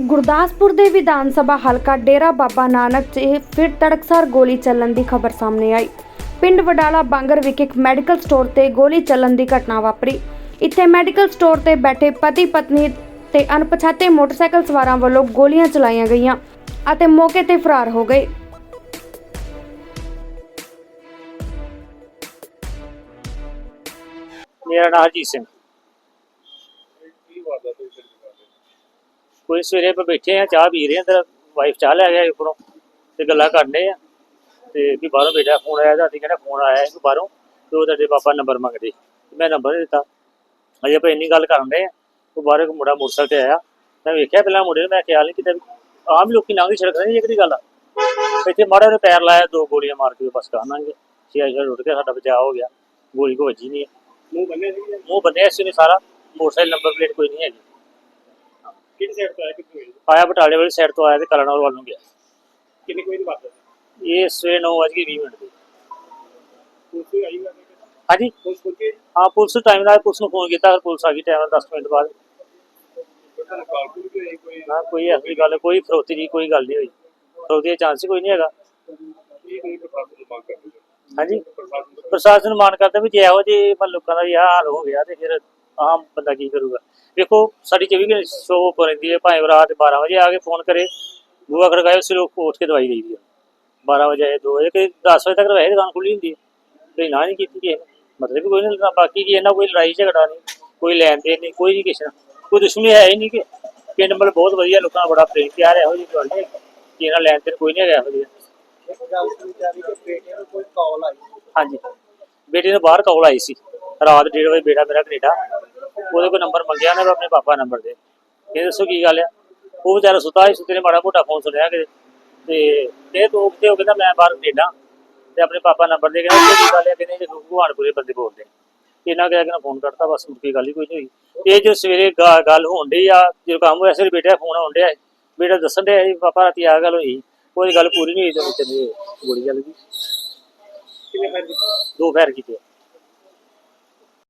ਗੁਰਦਾਸਪੁਰ ਦੇ ਵਿਧਾਨ ਸਭਾ ਹਲਕਾ ਡੇਰਾ ਬਾਬਾ ਨਾਨਕ 'ਚ ਫਿਰ ਤੜਕਸਾਰ ਗੋਲੀ ਚੱਲਣ ਦੀ ਖਬਰ ਸਾਹਮਣੇ ਆਈ। ਪਿੰਡ ਵਡਾਲਾ ਬਾਂਗਰ ਵਿਖੇ ਇੱਕ ਮੈਡੀਕਲ ਸਟੋਰ ਤੇ ਗੋਲੀ ਚੱਲਣ ਦੀ ਘਟਨਾ ਵਾਪਰੀ। ਇੱਥੇ ਮੈਡੀਕਲ ਸਟੋਰ ਤੇ ਬੈਠੇ ਪਤੀ ਪਤਨੀ ਤੇ ਅਣਪਛਾਤੇ ਮੋਟਰਸਾਈਕਲ ਸਵਾਰਾਂ ਵੱਲੋਂ ਗੋਲੀਆਂ ਚਲਾਈਆਂ ਗਈਆਂ ਅਤੇ ਮੌਕੇ ਤੇ ਫਰਾਰ ਹੋ ਗਏ। ਮੇਰਾ ਨਾਮ ਹਰਜੀਤ ਸਿੰਘ। ਕੋਈ ਸਵੇਰੇ ਆਪਾਂ ਬੈਠੇ ਆ ਚਾਹ ਪੀ ਰਹੇ ਆ ਤੇ ਵਾਈਫ ਚਾਹ ਲੈ ਗਿਆ ਉੱਪਰੋਂ ਤੇ ਗੱਲਾਂ ਕਰਦੇ ਆ। ਤੇ ਵੀ ਬਾਹਰੋਂ ਬੇਟਾ ਫੋਨ ਆਇਆ ਤਾਂ ਅਸੀਂ ਕਹਿੰਦਾ ਫੋਨ ਆਇਆ ਹੈ ਬਾਹਰੋਂ ਤੇ ਉਹ ਤੁਹਾਡੇ ਪਾਪਾ ਨੰਬਰ ਮੰਗਦੇ। ਮੈਂ ਨੰਬਰ ਦਿੱਤਾ। ਅਜੇ ਆਪਾਂ ਇੰਨੀ ਗੱਲ ਕਰਨ ਦੇ ਆ ਉਹ ਬਾਹਰ ਇੱਕ ਮੁੰਡਾ ਮੋਟਰਸਾਈਕਲ ਤੇ ਆਇਆ। ਮੈਂ ਵੇਖਿਆ ਪਹਿਲਾਂ ਮੁੰਡੇ ਨੂੰ ਮੈਂ ਖਿਆਲ ਨਹੀਂ ਕੀਤਾ ਆਮ ਲੋਕੀ ਲੰਘਦੀ ਸੜਕ ਨਹੀਂ ਇਹ ਕਿਹੜੀ ਗੱਲ। ਆ ਇੱਥੇ ਮਾੜਾ ਜਿਹਾ ਪੈਰ ਲਾਇਆ ਦੋ ਗੋਲੀਆਂ ਮਾਰ ਕੇ ਬਸ ਕਾਨਾਂਗੇ ਛੇ ਛੇ ਰੁੱਟ ਕੇ ਸਾਡਾ ਬਚਾਅ ਹੋ ਗਿਆ। ਗੋਲੀ ਕੋ ਵੱਜੀ ਨਹੀਂ ਮੂੰਹ ਬੰਨੇ ਸੀ? ਮੂੰਹ ਬੰਨਿਆ ਸੀ ਨੇ ਸਾਰਾ। ਮੋਟਰਸਾਈਕਲ ਨੰਬਰ ਪਲੇਟ ਕੋਈ ਨਹੀਂ ਹੈਗੀ। ਕਿਹੜੀ ਸਾਈਡ ਤੋਂ ਆਇਆ ਕਿੱਥੋਂ ਆਇਆ? ਆਇਆ ਬਟਾਲੇ ਵਾਲੀ ਸਾਈਡ ਤੋਂ ਆਇਆ ਤੇ ਕਲਨੌਰ ਵੱਲ ਨੂੰ ਗਿਆ। ਕਿੰਨੇ ਕੋਈ ਦੀ ਬਾਤ ਹੈ ਇਹ ਸਵੇਰੇ 9:20 ਮਿੰਟ ਦੀ। ਪੁਲਿਸ ਵੀ ਆਈ ਹੋਈ ਹੈ ਹਾਂਜੀ? ਪੁਲਿਸ ਪੁੱਛੇ ਹਾਂ ਪੁਲਿਸ ਟਾਈਮ ਨਾਲ ਪੁਲਿਸ ਨੂੰ ਫੋਨ ਕੀਤਾ ਫਿਰ ਪੁਲਿਸ ਆ ਗਈ ਟਾਈਮ ਨਾਲ 10 ਮਿੰਟ ਬਾਅਦ। ਤੁਹਾਨੂੰ ਕਾਲ ਕੋਈ ਵੀ ਹੋਈ ਕੋਈ ਨਾ ਕੋਈ ਐਸੀ ਗੱਲ ਕੋਈ ਫਰੋਤੀ ਦੀ ਕੋਈ ਗੱਲ ਨਹੀਂ ਹੋਈ। ਫਰੋਤੀ ਦਾ ਚਾਂਸ ਹੀ ਕੋਈ ਨਹੀਂ ਹੈਗਾ। ਇਹ ਨਹੀਂ ਪ੍ਰਸ਼ਾਸਨ ਨੂੰ ਮੰਗ ਕਰਦੇ ਹਾਂਜੀ? ਪ੍ਰਸ਼ਾਸਨ ਨੂੰ ਪ੍ਰਸ਼ਾਸਨ ਨੂੰ ਮਾਨ ਕਰਦਾ ਵੀ ਜੇ ਇਹੋ ਜਿਹੇ ਮਤਲਬ ਲੋਕਾਂ ਦਾ ਵੀ ਆਹ ਹਾਲ ਹੋ ਗਿਆ ਤੇ ਫਿਰ ਆਮ ਬੰਦਾ ਕੀ ਕਰੂਗਾ? ਵੇਖੋ ਸਾਡੀ 24 ਘੰਟੇ ਸ਼ੋ ਰਹਿੰਦੀ ਹੈ। ਭਾਵੇਂ ਰਾਤ 12 ਵਜੇ ਆ ਕੇ ਫੋਨ ਕਰੇ ਬੂਆ ਖੜਕਾਏ ਉਸ ਲੋਕ ਉੱਠ ਕੇ ਦਵਾਈ ਦੇਈਦੀ ਹੈ। 12 ਵਜੇ ਆਏ 2 ਵਜੇ ਕਿ 10 ਵਜੇ ਤੱਕ ਵੈਸੇ ਦੁਕਾਨ ਖੁੱਲੀ ਹੁੰਦੀ ਹੈ। ਤੇ ਨਾ ਨਹੀਂ ਕੀਤੀ ਨੇ ਮਤਲਬ ਵੀ ਕੋਈ ਨਹੀਂ ਬਾਕੀ ਕੀ ਇਹਨਾਂ ਕੋਈ ਲੜਾਈ ਝਗੜਾ ਨਹੀਂ ਕੋਈ ਲੈਣ ਦੇਣ ਨਹੀਂ ਕੋਈ ਨਹੀਂ ਕਿਸੇ ਕੋਈ ਦੁਸ਼ਮਣੀ ਹੈ ਹੀ ਨਹੀਂ ਕਿ ਪਿੰਡ ਮਤਲਬ ਬਹੁਤ ਵਧੀਆ ਲੋਕਾਂ ਦਾ ਬੜਾ ਪ੍ਰੇਮ ਪਿਆਰ ਹੈ ਇਹੋ ਜਿਹੀ ਗੱਲ ਨਹੀਂ ਕਿ ਇਹਨਾਂ ਲੈਣ ਦੇਣ ਕੋਈ ਨਹੀਂ ਹੈਗਾ ਇਹੋ ਜਿਹਾ। ਕਿ ਨੂੰ ਕਾਲ ਆਈ। ਹਾਂਜੀ। ਬੇਟੇ ਨੂੰ ਬਾਹਰ ਕਾਲ ਆਈ ਸੀ। ਰਾਤ 1:30 ਵਜੇ ਬੇਟਾ ਮੇਰਾ ਕੈਨੇਡਾ ਉਹਦੇ ਕੋਲ ਨੰਬਰ ਮੰਗਿਆ ਨਾ ਆਪਣੇ ਪਾਪਾ ਨੰਬਰ ਦੇ ਇਹ ਦੱਸੋ ਕੀ ਗੱਲ ਆ? ਉਹ ਵਿਚਾਰਾ ਸੁੱਤਾ ਸੀ ਸੁੱਤੇ ਨੇ ਮਾੜਾ ਮੋਟਾ ਫੋਨ ਸੁਣਿਆ ਕਿਤੇ। ਤੇ ਇਹ ਤੋਂ ਉੱਤੇ ਹੋ ਕਹਿੰਦਾ ਮੈਂ ਬਾਹਰ ਕੈਨੇਡਾ ਤੇ ਆਪਣੇ ਪਾਪਾ ਨੰਬਰ ਦੇ ਕਹਿੰਦਾ ਕੀ ਗੱਲ ਆ? ਕਹਿੰਦੇ ਜੇ ਭਗਵਾਨਪੁਰੇ ਬੰਦੇ ਬੋਲਦੇ ਇਹਨਾਂ ਕਹਿਆ ਕਿ ਫੋਨ ਕਰਤਾ ਬਸ ਮੁੜ ਕੇ ਗੱਲ ਹੀ ਕੋਈ ਨਹੀਂ ਹੋਈ। ਇਹ ਜੋ ਸਵੇਰੇ ਗੱਲ ਹੋਣ ਡਈ ਆ ਜਦੋਂ ਕੰਮ ਹੋਇਆ ਸਿਰ ਬੇਟਾ ਫੋਨ ਆਉਣ ਡਿਆ। ਬੇਟਾ ਦੱਸਣ ਡਿਆ ਪਾਪਾ ਰਾਤੀ ਆ ਗੱਲ ਹੋਈ। ਕੋਈ ਗੱਲ ਪੂਰੀ ਨਹੀਂ ਹੋਈ ਤੇ ਵਿੱਚ ਗੋਲੀ ਚੱਲ ਗਈ। ਦੋ ਫੈਰ ਕੀਤੇ।